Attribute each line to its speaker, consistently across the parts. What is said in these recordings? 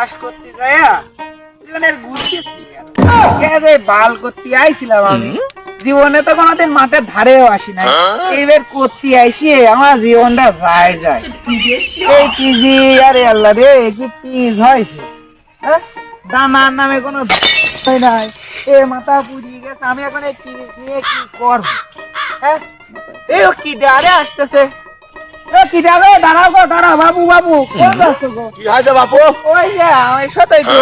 Speaker 1: চাষ করতে যাইয়া জীবনের ঘুরতে বাল করতে আইছিলাম আমি জীবনে তো কোনোদিন মাঠের ধারেও আসি নাই। এইবার করতে আইসি আমার জীবনটা যায় যায়। এই পিজি আরে আল্লাহ রে কি পিজ হয়েছে হ্যাঁ? দানার নামে কোনো হয় নাই। এ মাথা পুড়িয়ে গেছে আমি এখন এই পিজ নিয়ে কি করব? হ্যাঁ? এই ও কি ডারে আসতেছে? কি যাবে? দাঁড়াও গো দাঁড়াও বাবু বাবু। কোন
Speaker 2: কি হয়েছে বাপু?
Speaker 1: ওই যে ওই সত্যি তো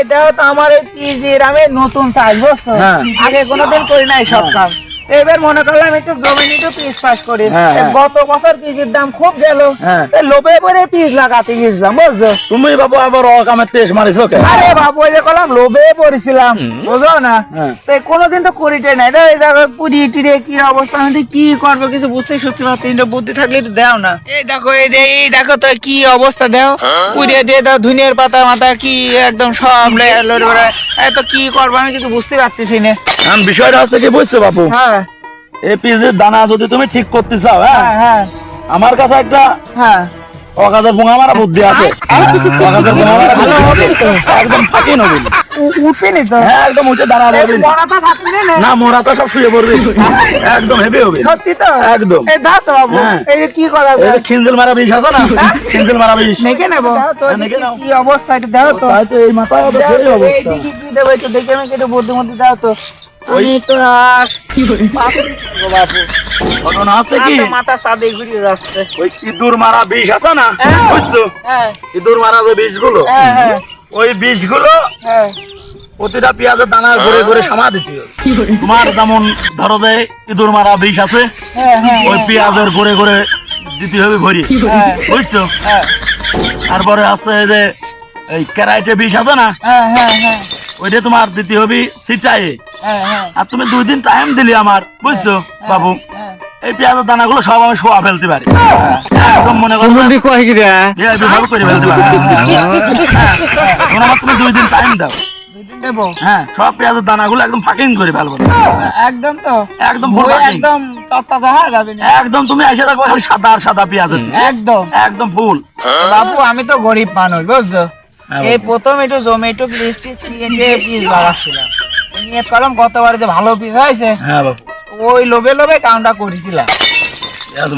Speaker 1: এটাও তো আমার এই পিজির আমি নতুন চাষ বুঝছ?
Speaker 2: হ্যাঁ।
Speaker 1: আগে কোনোদিন করি নাই সব কাজ। এবার মনে করলাম একটু জমি নিতে পিস চাষ করি
Speaker 2: হ্যাঁ, হ্যাঁ।
Speaker 1: গত বছর পিজির দাম খুব গেল।
Speaker 2: হ্যাঁ।
Speaker 1: লোভে পরে পিস লাগাতে গেছিলাম বুঝছ?
Speaker 2: তুমি বাবু আবার অকামের টেস্ট মারিছো কে?
Speaker 1: আরে বাবু ওই যে করলাম লোভে পড়েছিলাম বুঝো না?
Speaker 2: হ্যাঁ।
Speaker 1: তো কোনোদিন তো করিতে নাই। রে এই দেখো পুরি টিরে কি অবস্থা আমি কি করব কিছু বুঝতেই সত্যি পারছি না বুদ্ধি থাকলে একটু দাও না। এই দেখো এই যে এই দেখো তো কি অবস্থা দাও। পুড়িয়ে দিয়ে দাও ধুনিয়ার পাতা মাথা কি একদম সব লড়ে এত কি করব আমি কিছু বুঝতে পারতেছি না।
Speaker 2: এখন বিষয়টা হচ্ছে কি বুঝছ বাপু?
Speaker 1: হ্যাঁ।
Speaker 2: এই পিসের দানা যদি তুমি ঠিক করতে চাও হ্যাঁ?
Speaker 1: হ্যাঁ হ্যাঁ।
Speaker 2: আমার কাছে একটা
Speaker 1: হ্যাঁ।
Speaker 2: অকাজের বোঙা মারা বুদ্ধি আছে। অকাজের বোঙা মারা একদম ফাঁকি নবীন।
Speaker 1: উঠবেনি তো।
Speaker 2: হ্যাঁ একদম উঠে দাঁড়া যাবে
Speaker 1: পড়াটা থাকবে না।
Speaker 2: না মোরা তো সব শুয়ে পড়বে। একদম হেভি হবে।
Speaker 1: সত্যি তো?
Speaker 2: একদম।
Speaker 1: এই দাও তো বাবু।
Speaker 2: হ্যাঁ।
Speaker 1: এই কি করা
Speaker 2: এই যে মারা বিষ আছে না? খিঞ্জিল মারা বিষ।
Speaker 1: নেকে নেব।
Speaker 2: হ্যাঁ, নেকে নাও।
Speaker 1: কি অবস্থা এটা দাও তো।
Speaker 2: এই মাথায়
Speaker 1: দাও
Speaker 2: সেই অবস্থা।
Speaker 1: কি দেবো একটু দেখে আমি একটু বুদ্ধি মধ্যে দাও তো। আমি তো আর বাপু।
Speaker 2: ঘটনা আছে কি?
Speaker 1: আমার মাথা সাদে ঘুরিয়ে যাচ্ছে।
Speaker 2: ওই ইঁদুর মারা বিষ আছে না?
Speaker 1: হ্যাঁ।
Speaker 2: বুঝছ?
Speaker 1: হ্যাঁ।
Speaker 2: ইঁদুর মারা যে বিষগুলো
Speaker 1: হ্যাঁ।
Speaker 2: ওই বিষগুলো
Speaker 1: হ্যাঁ।
Speaker 2: প্রতিটা পেঁয়াজের দানার ঘুরে ঘুরে সামা দিতে হবে। তোমার যেমন ধরো যে ইঁদুর মারা বিষ আছে ওই পেঁয়াজের ঘুরে ঘুরে দিতে হবে ভরি।
Speaker 1: হ্যাঁ।
Speaker 2: বুঝছ? তারপরে আছে এই যে এই ক্যারাইটে বিষ আছে না?
Speaker 1: হ্যাঁ হ্যাঁ হ্যাঁ।
Speaker 2: ওইটা তোমার দিতে হবে সিটায়ে
Speaker 1: হ্যাঁ
Speaker 2: আর তুমি দুই দিন টাইম দিলি আমার বুঝছ বাবু?
Speaker 1: হ্যাঁ
Speaker 2: এই পেঁয়াজের দানাগুলো সব আমি শোয়া ফেলতে পারি। একদম মনে করো না,
Speaker 3: কয় কি রে?
Speaker 2: VIP করে ফেলতে পারি। হ্যাঁ, আমার তুমি দুই দিন টাইম দাও। হ্যাঁ সব পেঁয়াজের দানাগুলো একদম ফাঁকিং করে ফেলব।
Speaker 1: একদম তো।
Speaker 2: একদম ফুল
Speaker 1: বই
Speaker 2: ফাঁকিং
Speaker 1: একদম তত্তা হয়ে যাবে না।
Speaker 2: একদম তুমি এসে দেখো সাদা আর সাদা পেঁয়াজের
Speaker 1: একদম।
Speaker 2: একদম ফুল
Speaker 1: বাবু আমি তো গরিব মানুষ বুঝছ?
Speaker 2: হ্যাঁ,
Speaker 1: এই প্রথম একটু জমি একটু লাগাচ্ছিলাম নিয়ে করলাম গতবারে যে ভালো পিস হয়েছে
Speaker 2: হ্যাঁ বাবু।
Speaker 1: ওই লোভে লোভে কামটা করেছিলাম।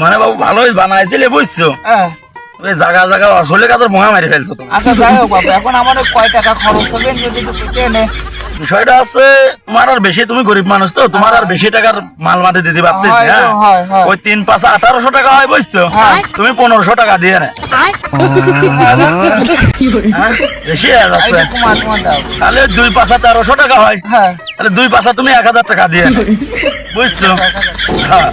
Speaker 2: মানে বাবু ভালোই বানাইছিলে বুঝছ?
Speaker 1: হ্যাঁ।
Speaker 2: ওই জায়গা জায়গা আসলে কাদের মোহা মারি ফেলছো
Speaker 1: আচ্ছা যাই হোক বাবু এখন আমার কয় টাকা খরচ হবে যদি একটু এনে
Speaker 2: বিষয়টা আছে তোমার আর বেশি তুমি গরিব মানুষ তো তোমার আর বেশি টাকার মাল মাটি দিতে পারতেছি
Speaker 1: হয়।
Speaker 2: ওই তিন পাঁচ আঠারোশো টাকা হয় বুঝছ। তুমি পনেরোশো টাকা দিয়ে নে। হ্যাঁ? বেশি হয়ে যাচ্ছে। তাহলে দুই পাঁচা তেরোশো টাকা হয়।
Speaker 1: হ্যাঁ।
Speaker 2: তাহলে দুই পাঁচা তুমি এক হাজার টাকা দিয়ে বুঝছ? হ্যাঁ।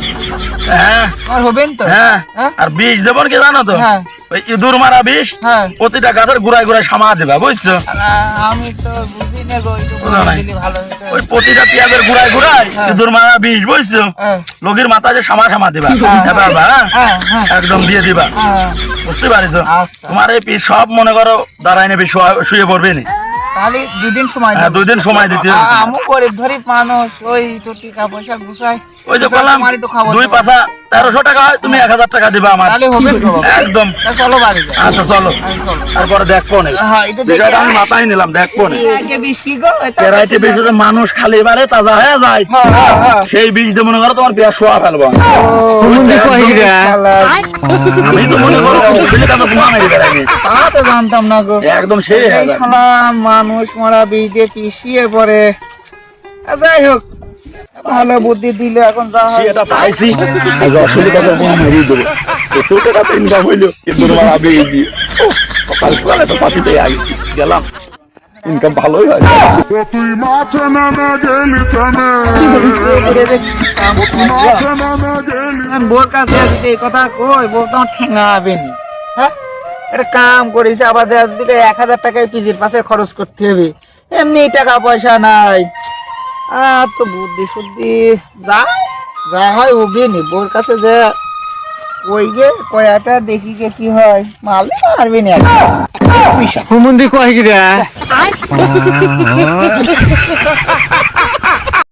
Speaker 2: হ্যাঁ? আর বিষ দেবো কি জানো তো?
Speaker 1: হ্যাঁ।
Speaker 2: ওই ইঁদুর মারা বিষ
Speaker 1: হ্যাঁ।
Speaker 2: প্রতিটা গাছের গুড়ায় গুড়ায় সামা দিবা বুঝছ?
Speaker 1: আমি তো
Speaker 2: ওই প্রতিটা পেঁয়াজের
Speaker 1: হ্যাঁ।
Speaker 2: ইঁদুর মারা বিষ বুঝছ?
Speaker 1: হ্যাঁ।
Speaker 2: লোকের মাথা যে সামা সামা দিবা হ্যাঁ?
Speaker 1: হ্যাঁ। হ্যাঁ?
Speaker 2: একদম দিয়ে দিবা।
Speaker 1: হ্যাঁ।
Speaker 2: বুঝতে পারিছো?
Speaker 1: আচ্ছা।
Speaker 2: তোমার এই পিস সব মনে করো দাঁড়াই নেবে শুয়ে পড়বে নি।
Speaker 1: তাহলে দুদিন সময়
Speaker 2: হ্যাঁ, দিতে
Speaker 1: আমি গরিব ধরি মানুষ ওই তো টাকা পয়সা গুছাই
Speaker 2: ওই যে বললাম দুই। পাঁচা তেরোশো টাকা হয় তুমি এক হাজার টাকা দিবা আমার। একদম।
Speaker 1: চলো বাড়ি
Speaker 2: আচ্ছা চলো।
Speaker 1: আচ্ছা, চলো।
Speaker 2: তারপরে দেখব না।
Speaker 1: হ্যাঁ
Speaker 2: বিষয়টা আমি মাথায় নিলাম দেখব না।
Speaker 1: আগে বিশ কি গো? এটা-
Speaker 2: কেরাইতে বেশি যে মানুষ খালি এবারে তাজা হয়ে যায়।
Speaker 1: হ্যাঁ, হ্যাঁ, হ্যাঁ।
Speaker 2: সেই বীজ দিয়ে মনে করো তোমার পেঁয়াজ শোয়া ফেলব। আমি তো মনে করো
Speaker 1: জানতাম না গো।
Speaker 2: একদম সেই হয়ে
Speaker 1: মানুষ মারা বীজে পিছিয়ে পড়ে। যাই হোক ভালো বুদ্ধি দিলে এখন যা হয়।
Speaker 2: এটা পাইছি। কোনো মেরিয়ে দেবো? প্রচুর টাকা তো ইনকাম হইল কিন্তু তোমার আবে দিয়ে সকাল সকালে তো সাথে আগেছি গেলাম। ইনকাম ভালোই হয়।
Speaker 4: তুই মাঠে নামে গেলি
Speaker 1: আমি বোর কাছে এই কথা কই ঠেঙাবে নি হ্যাঁ? এটা কাম করেছে আবার দিলে এক হাজার টাকায় পিজির পাশে খরচ করতে হবে। এমনি টাকা পয়সা নাই। আর তো বুদ্ধি শুদ্ধি যা যা হয় ওগে নি বোর কাছে যে ওই গে কয়াটা দেখি গে কি হয় মারলে মারবি না।
Speaker 3: কুমুন্দি কয় কি রে?